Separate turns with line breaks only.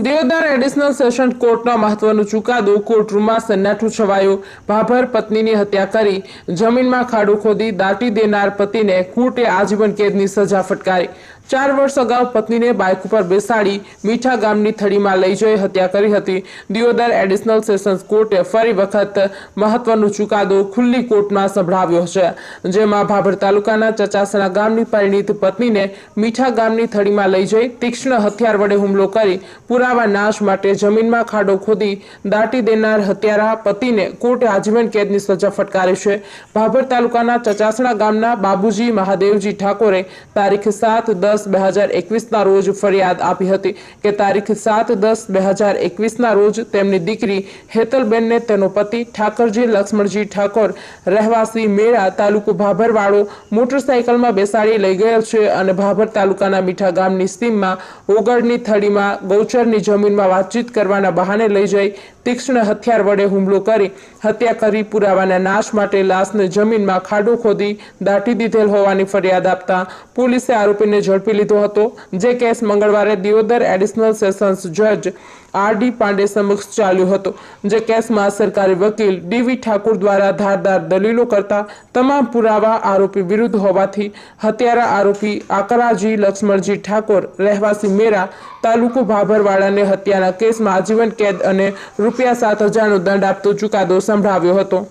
દેવદાર additional session કોર્ટનો મહત્વનો ચુકાદો કોર્ટરૂમમાં સન્નાટું છવાયો. ભાભર પત્નીની હત્યા કરી. જમીનમાં ખાડો ખોદી દાટી દેનાર પતિને કોર્ટે આજીવન કેદની સજા ફટકારી. ચાર વર્ષ અગાઉ પત્નીને બાઇક ઉપર બેસાડી મીઠા ગામની થડીમાં લઈ જઈ હત્યા કરી હતી. દિયોદર એડિશનલ સેશન્સ કોર્ટે ફરી વખત મહત્વનો ચુકાદો ખુલ્લી કોર્ટમાં સંભળાવ્યો છે, જેમાં ભાભર તાલુકાના ચચાસણા ગામની પરિણીત પત્નીને મીઠા ગામની થડીમાં લઈ જઈ તીક્ષ્ણ હથિયાર વડે હુમલો કરી પુરાવા નાશ માટે જમીનમાં ખાડો ખોદી દાટી દેનાર હત્યારા પતિને કોર્ટે આજીવન કેદની સજા ફટકારી છે. ભાભર તાલુકાના ચચાસણા ગામના બાબુજી મહાદેવજી ઠાકોરે તારીખ સાત દસ બે હજાર એકવીસના રોજ ફરિયાદ આપી હતી કે તારીખ સાત દસ બે હજાર એકવીસના રોજ તેમની દીકરી હેતલબેનને તેનો પતિ ઠાકરજી લક્ષ્મણજી ઠાકોર રહેવાસી મેળા તાલુકો ભાભરવાળો મોટરસાયકલમાં બેસાડી લઈ ગયો છે અને ભાભર તાલુકાના મીઠા ગામની સીમમાં ઓગળની થડીમાં ગૌચરની જમીનમાં વાતચીત કરવાના બહાને લઈ જઈ તીક્ષ્ણ હથિયાર વડે હુમલો કરી હત્યા કરી પુરાવાના નાશ માટે લાશને જમીનમાં ખાડો ખોદી દાટી દીધેલ હોવાની ફરિયાદ આપતા પોલીસે આરોપીને ઝડપી લીધો હતો, જે કેસ મંગળવારે દિયોદર એડિશનલ સેશન્સ જજ આર ડી પાંડે સમક્ષ ચાલ્યો હતો, જે કેસમાં સરકારી વકીલ ડીવી ઠાકુર દ્વારા ધારદાર દલીલો કરતા તમામ પુરાવા આરોપી વિરુદ્ધ હોવાથી હત્યારા આરોપી આકરાજી લક્ષ્મણજી ઠાકોર, રહેવાસી મેરા, તાલુકો ભાભરવાડાને હત્યાના કેસમાં આજીવન કેદ અને રૂપિયા સાત હજારનો દંડ આપતો ચુકાદો સંભળાવ્યો હતો.